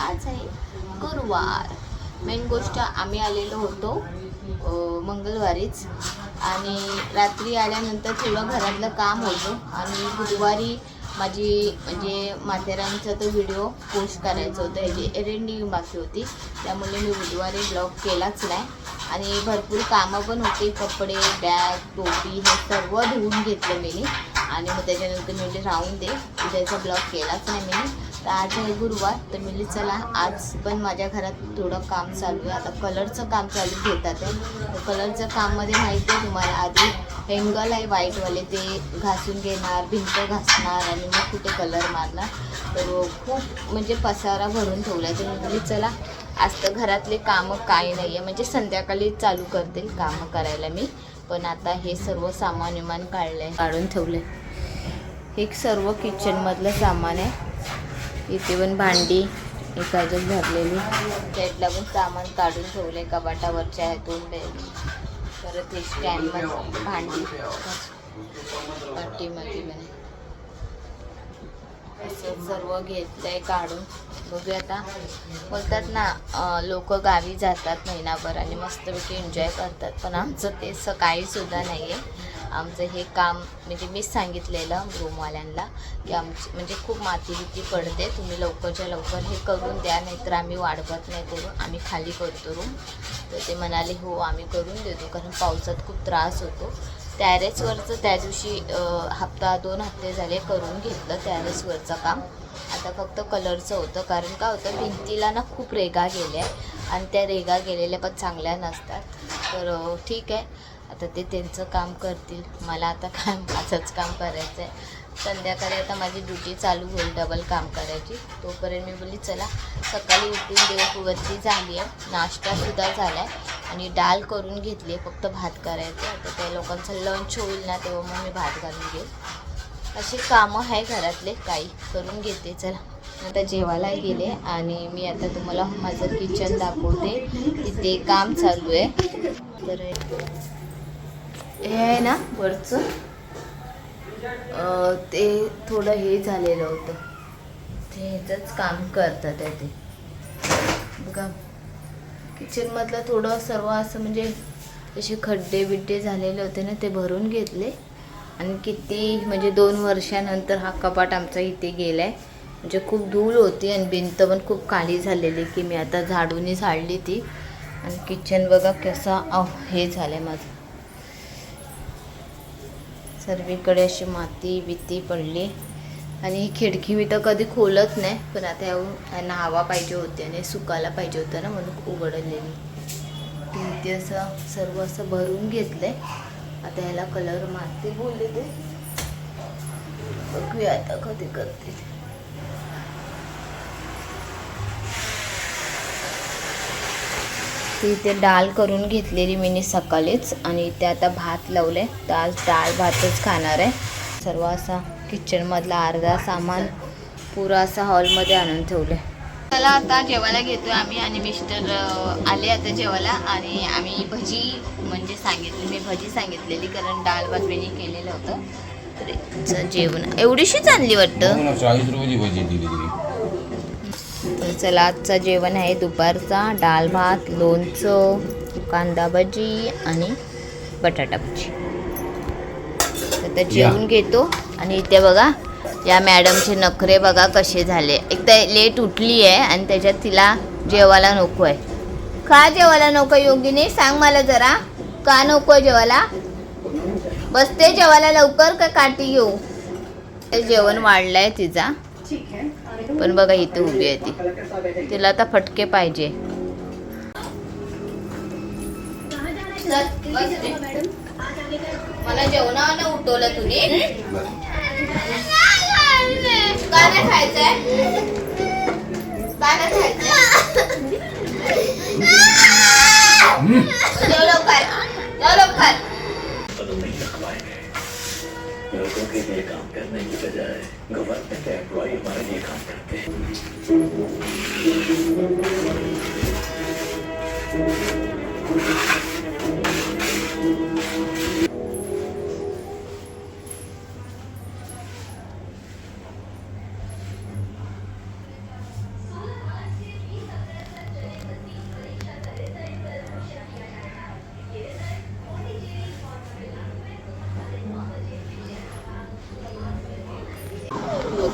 आज आहे गुरुवार. मेन गोष्ट आम्ही आलेलो होतो मंगळवारीच. आणि रात्री आल्यानंतर थोडं घरातलं काम होतं. आणि बुधवारी माझी म्हणजे माथेरानचा तो व्हिडिओ पोस्ट करायचा होता. ह्याची एरेंडिंग बाकी होती. त्यामुळे मी बुधवारी ब्लॉग केलाच नाही. आणि भरपूर कामं पण होती. कपडे बॅग टोपी हे सर्व धुवून घेतलं मी आणि मग त्याच्यानंतर मी म्हणजे राहून दे. उद्याचा ब्लॉग केलाच नाही मी तर आज आहे गुरुवार तर मी चला आज पण माझ्या घरात थोडं काम चालू आहे. आता कलरचं काम चालू घेतात आहे तर कलरचं काममध्ये माहिती आहे तुम्हाला आधी हेंगल आहे व्हाईटवाले ते घासून घेणार भिंत घासणार आणि मग कुठे कलर मारणार. तर खूप म्हणजे पसारा भरून ठेवला आहे तर मी चला आज तर घरातले कामं काही नाही आहे म्हणजे संध्याकाळी चालू करते कामं करायला मी. पण आता हे सर्व सामान विमान काढलं आहे काढून ठेवलं आहे हे सर्व किचनमधलं सामान आहे. इथे पण भांडी एक अजून भरलेली. साईडला पण सामान काढून ठेवले कपाटावरच्या ह्यातून परत हे स्टँडमध्ये भांडी. पाठीमध्ये पण. असं सर्व घेतलंय काढून. बघूया आता. बोलतात ना लोक गावी जातात महिनाभर आणि मस्तपैकी एन्जॉय करतात. पण आमचं ते असं सुद्धा नाही आहे आमचं हे काम म्हणजे मीच सांगितलेलं रूमवाल्यांना की आमची म्हणजे खूप माती बिती पडते तुम्ही लवकरच्या लवकर हे करून द्या नाहीतर आम्ही वाढवत नाही करून आम्ही खाली करतो रूम. तर ते म्हणाले हो आम्ही करून देतो कारण पावसात खूप त्रास होतो. टॅरेसवरचं त्या दिवशी हप्ता दोन हप्ते झाले करून घेतलं टॅरेसवरचं काम. आता फक्त कलरचं होतं कारण काय होतं भिंतीला ना खूप रेगा गेल्या आणि त्या रेगा गेलेल्या पण चांगल्या नसतात. तर ठीक आहे. आता ते त्यांचं काम करतील. मला आता काय माझंच काम करायचं आहे संध्याकाळी आता माझी ड्युटी चालू होईल डबल काम करायची. तोपर्यंत मी बोलली चला सकाळी उठून देवपूवरती झाली आहे. नाश्तासुद्धा झाला आहे आणि डाल करून घेतली आहे. फक्त भात करायचं आता त्या लोकांचं लंच होईल ना तेव्हा मग मी भात घालून घेईल. अशी कामं आहे घरातले. काही करून घेते. चला. आता जेवायला गेले आणि मी आता तुम्हाला माझं किचन दाखवते. तिथे काम चालू आहे. तर हे आहे ना वरचं. ते थोडं हे झालेलं होतं. ते ह्याचंच काम करतात आहे ते. बघा किचनमधलं थोडं सर्व असं म्हणजे असे खड्डे बिड्डे झालेले होते ना ते भरून घेतले. आणि किती म्हणजे दोन वर्षानंतर हा कपाट आमचा इथे गेला आहे म्हणजे खूप धूळ होती आणि भिंत पण खूप काळी झालेली की मी आता झाडूनी झाडली ती. आणि किचन बघा कसा हे झालं आहे माझं. सर्वीकडे अशी माती बिती पडली. आणि ही खिडकी मी तर कधी खोलत नाही पण आता यांना हवा पाहिजे होती आणि सुकायला पाहिजे होतं ना म्हणून उघडलेली. भिंती असं सर्व असं भरून घेतलंय. आता ह्याला कलर मारते बोलले ते. बघूया आता कधी करते ती इथे डाळ करून घेतलेली मी सकाळीच आणि इथे आता भात लावले तर आज डाळ भातच खाणार आहे. सर्व असा किचनमधला अर्धा सामान पुरा असा हॉलमध्ये आणून ठेवले चला आता जेवायला घेतोय आम्ही आणि मिस्टर आले आता जेवायला आणि आम्ही भजी म्हणजे सांगितली मी भजी सांगितलेली कारण डाळ भात मी केलेलं होतं. तर जेवण. एवढीशीच आणली वाटतं? हो चाळीस रुपयाची भजी दिली तर चला आजचं जेवण आहे दुपारचा. डाळ भात लोणचं कांदा भजी आणि बटाटा भजी. तर आता जेवून घेतो. आणि इथे बघा या मॅडमचे नखरे बघा कसे झाले. एक तर लेट उठली आहे आणि त्याच्यात तिला जेवायला नको आहे का जेवायला नको योगिनी? सांग मला जरा. का नको आहे जेवायला बसते जेवायला लवकर का काठी घेऊ? ते जेवण वाढलंय तिचा. पण बघा इथे उभी आहे ती. तिला आता फटके पाहिजे. मला जेवणाला उठवलं तुम्ही का नाही खायचंय? का नाही खायचंय? काम करने की बजाय गवर्नमेंट एम्प्लॉय हमारे लिए काम करते हैं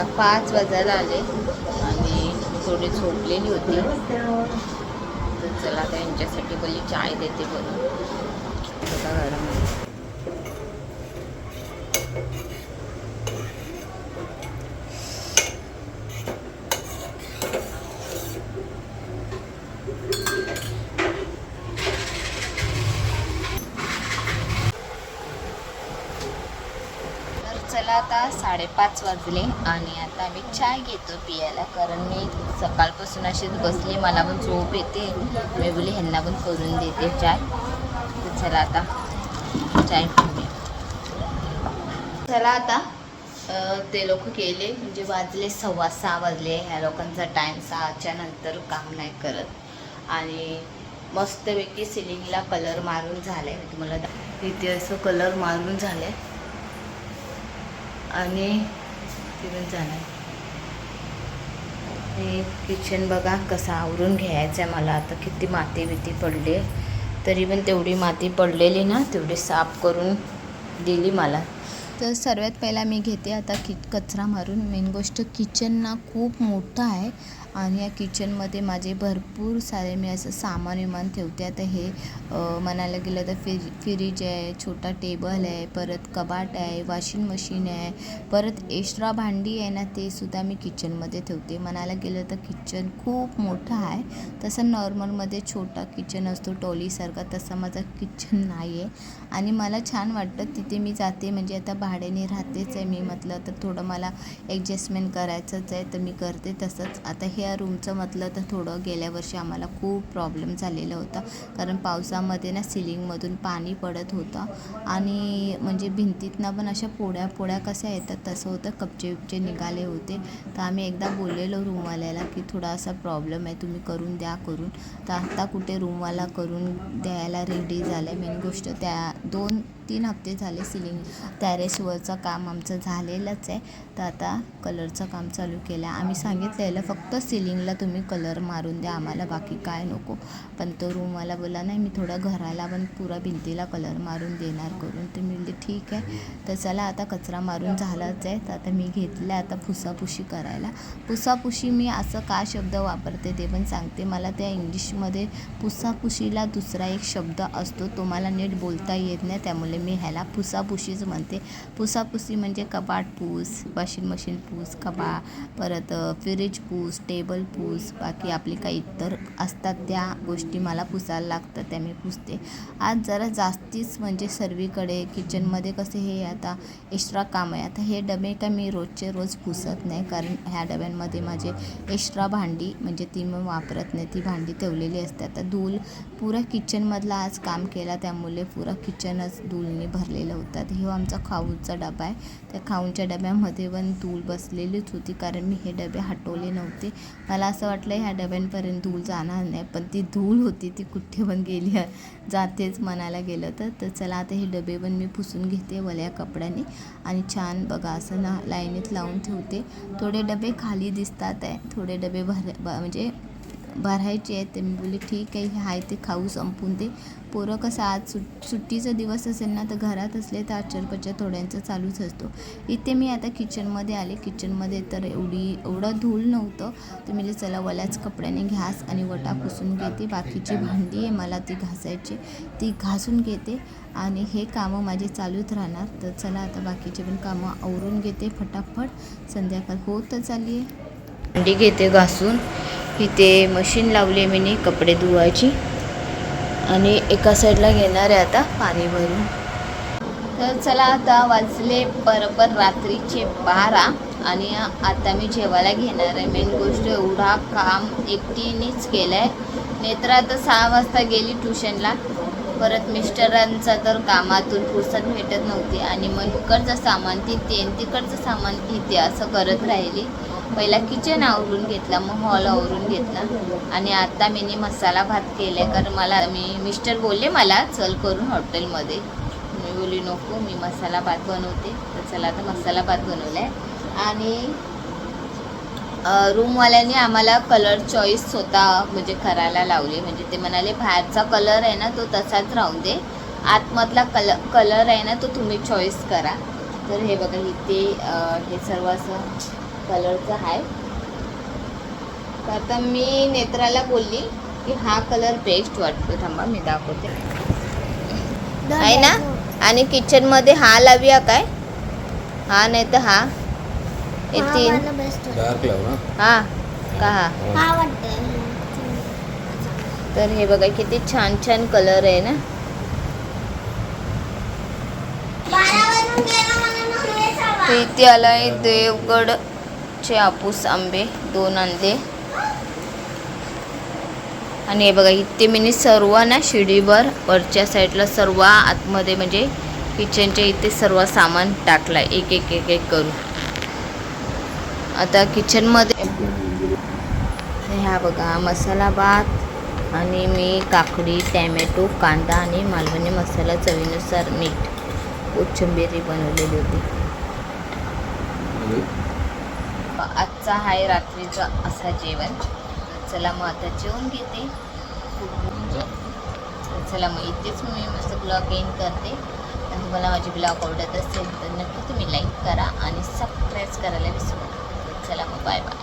आता पाच वाजायला आले आणि थोडी झोपलेली होती. तर चला आता यांच्यासाठी पहिली चाय देते बनवून बघा चला आता साडेपाच वाजले आणि आता मी चाय घेतो पियाला कारण मी सकाळपासून अशीच बसली मला पण झोप येते. मी बोली ह्यांना पण करून देते चाय तर चला आता चाय पिऊया. चला आता ते लोक गेले म्हणजे वाजले सव्वा सहा वाजले ह्या लोकांचा टाईम सहाच्या नंतर काम नाही करत. आणि मस्तपैकी सिलिंगला कलर मारून झालाय. तुम्हाला इथे असं कलर मारून झालंय. आणि तिथून जाणार. हे किचन बघा कसा आवरून घ्यायचं आहे मला. आता किती माती बिती पडली. तरी पण तेवढी माती पडलेली ना तेवढी साफ करून दिली मला. तर सर्वात पहिला मी घेते आता कि कचरा मारून. मेन गोष्ट किचन ना खूप मोठं आहे. आणि या किचनमध्ये माझे भरपूर सारे मी असं सामान विमान ठेवते. आता हे म्हणायला गेलं तर फिर फ्रीज आहे छोटा टेबल आहे परत कबाट आहे वॉशिंग मशीन आहे परत एक्स्ट्रा भांडी आहे ना ते सुद्धा मी किचनमध्ये ठेवते. म्हणायला गेलं तर किचन खूप मोठं आहे. तसं नॉर्मलमध्ये छोटा किचन असतो टॉलीसारखा तसा माझा किचन नाही आहे आणि मला छान वाटतं तिथे मी जाते. म्हणजे आता भाड्याने राहतेच आहे मी. म्हटलं तर थोडं मला ॲडजस्टमेंट करायचंच आहे तर मी करते तसंच. आता ह्या रूमचं म्हटलं तर थोडं गेल्या वर्षी आम्हाला खूप प्रॉब्लेम झालेला होता. कारण पावसामध्ये ना सिलिंगमधून पाणी पडत होतं. आणि म्हणजे भिंतीतनं पण अशा पोळ्या पोळ्या कशा येतात तसं होतं. कपचे उपचे निघाले होते. तर आम्ही एकदा बोललेलो रूमवाल्याला की थोडा असा प्रॉब्लेम आहे तुम्ही करून द्या करून. तर आत्ता कुठे रूमवाला करून द्यायला रेडी झालं आहे मेन गोष्ट त्या दोन तीन हप्ते झाले सिलिंग टॅरेसवरचं काम आमचं झालेलंच आहे. तर आता कलरचं काम चालू केलं आहे. आम्ही सांगितलेलं फक्त सिलिंगला तुम्ही कलर मारून द्या आम्हाला बाकी काय नको. पण तो रूमवाला बोला नाही मी थोडं घराला पण पुरा भिंतीला कलर मारून देणार करून. तर मी म्हणले ठीक आहे. तर चला आता कचरा मारून झालाच आहे. तर आता मी घेतलं आता पुसापुशी करायला. पुसापुशी मी असं का शब्द वापरते ते पण सांगते. मला त्या इंग्लिशमध्ये पुसापुशीला दुसरा एक शब्द असतो. तो मला नीट बोलता येत नाही. त्यामुळे मी ह्याला पुसापुशीच म्हणते. पुसापुसी म्हणजे कपाट पूस वॉशिंग मशीन पूस कबा परत फ्रीज पूस टेबल पूस बाकी आपली काही इतर असतात त्या गोष्टी मला पुसायला लागतात त्या मी पुसते. आज जरा जास्तीच म्हणजे सर्वीकडे किचनमध्ये कसे हे आता एक्स्ट्रा काम आहे. आता हे डबे काय मी रोजचे रोज पुसत नाही कारण ह्या डब्यांमध्ये माझे एक्स्ट्रा भांडी म्हणजे ती मी वापरत नाही. ती भांडी ठेवलेली असते आता धूल पुरा किचनमधला आज काम केला त्यामुळे पुरा किचनच धूल धूलने भरलेलं होतं हे आमचा खाऊचा डबा आहे. त्या खाऊंच्या डब्यामध्ये पण धूल बसलेलीच होती. कारण मी हे डबे हटवले नव्हते. मला असं वाटलं ह्या डब्यांपर्यंत धूल जाणार नाही. पण ती धूल होती. ती कुठे पण गेली जातेच म्हणायला गेलं तर. तर चला आता हे डबे पण मी पुसून घेते वल्या कपड्याने. आणि छान बघा असं ना लाईनीत लावून ठेवते. थोडे डबे खाली दिसतात आहे. थोडे डबे भर म्हणजे भरायचे आहेत ते मी बोलले ठीक आहे हे आहे ते खाऊ संपून दे. पोरं कसं आज सुट सुट्टीचा दिवस असेल ना तर घरात असले तर आचरपचर थोड्यांचं चालूच असतो. इथे मी आता किचनमध्ये आले. किचनमध्ये तर एवढी एवढं धूळ नव्हतं. तर मी चला वल्याच कपड्याने घ्यास आणि वटा पुसून घेते. बाकीची भांडी आहे मला ती घासायची ती घासून घेते आणि हे कामं माझे चालूच राहणार. तर चला आता बाकीचे पण कामं आवरून घेते फटाफट. संध्याकाळ होत चालली आहे. भांडी घेते घासून. इथे मशीन लावली आहे मी कपडे धुवायची. आणि एका साईडला घेणार आहे आता पाणी भरून. तर चला आता वाजले बरोबर रात्रीचे बारा. आणि आता मी जेवायला घेणार आहे. मेन गोष्ट एवढा काम एकटीनेच केलं आहे नेत्र आता सहा वाजता गेली ट्युशनला परत मिस्टरांचा तर कामातून फुरसत भेटत नव्हती. आणि मग इकडचं सामान तिथे तिकडचं सामान इथे असं करत राहिली. पहिला किचन आवरून घेतला मग हॉल आवरून घेतला. आणि आता मी मसाला भात केला कारण मला मी मिस्टर बोलले मला चल करून हॉटेलमध्ये मी बोलली नको मी मसाला भात बनवते. तर चला आता मसाला भात बनवला आहे आणि रूमवाल्याने आम्हाला कलर चॉईस स्वतः म्हणजे करायला लावली. म्हणजे ते म्हणाले बाहेरचा कलर आहे ना तो तसाच राहून दे. आतमधला कल कलर आहे ना तो तुम्ही चॉईस करा. तर हे बघा इथे हे सर्व असं कलरचा आहे. तर आता मी नेत्राला बोलली की हा कलर बेस्ट वाटतो. थांबा मी दाखवते. आहे ना? आणि किचनमध्ये हा लावूया काय? हा नाही तर हा. हे तीन. हा. का हा तर हे बघा किती छान छान कलर आहे ना? इथे आलाय चे हापूस आंबे दोन आणले आणि हे बघा इथे मी सर्व ना शिडीवर वरच्या साईडला सर्व आतमध्ये म्हणजे किचनच्या इथे सर्व सामान टाकलाय एक एक एक एक करून. आता किचनमध्ये ह्या बघा मसाला भात आणि मी काकडी टॅमॅटो कांदा आणि मालवणी मसाला चवीनुसार मीठ कोथिंबीर बनवलेली होती. आजचा आहे रात्रीचा असा जेवण. चला मग आता जेवण घेते. म्हणजे. तर चला मग इथेच मी मस्त ब्लॉग एंड करते. आणि तुम्हाला माझी ब्लॉग आवडत असेल तर नक्की तुम्ही लाईक करा आणि सबस्क्राईब करायला विसरू नका. चला मग बाय बाय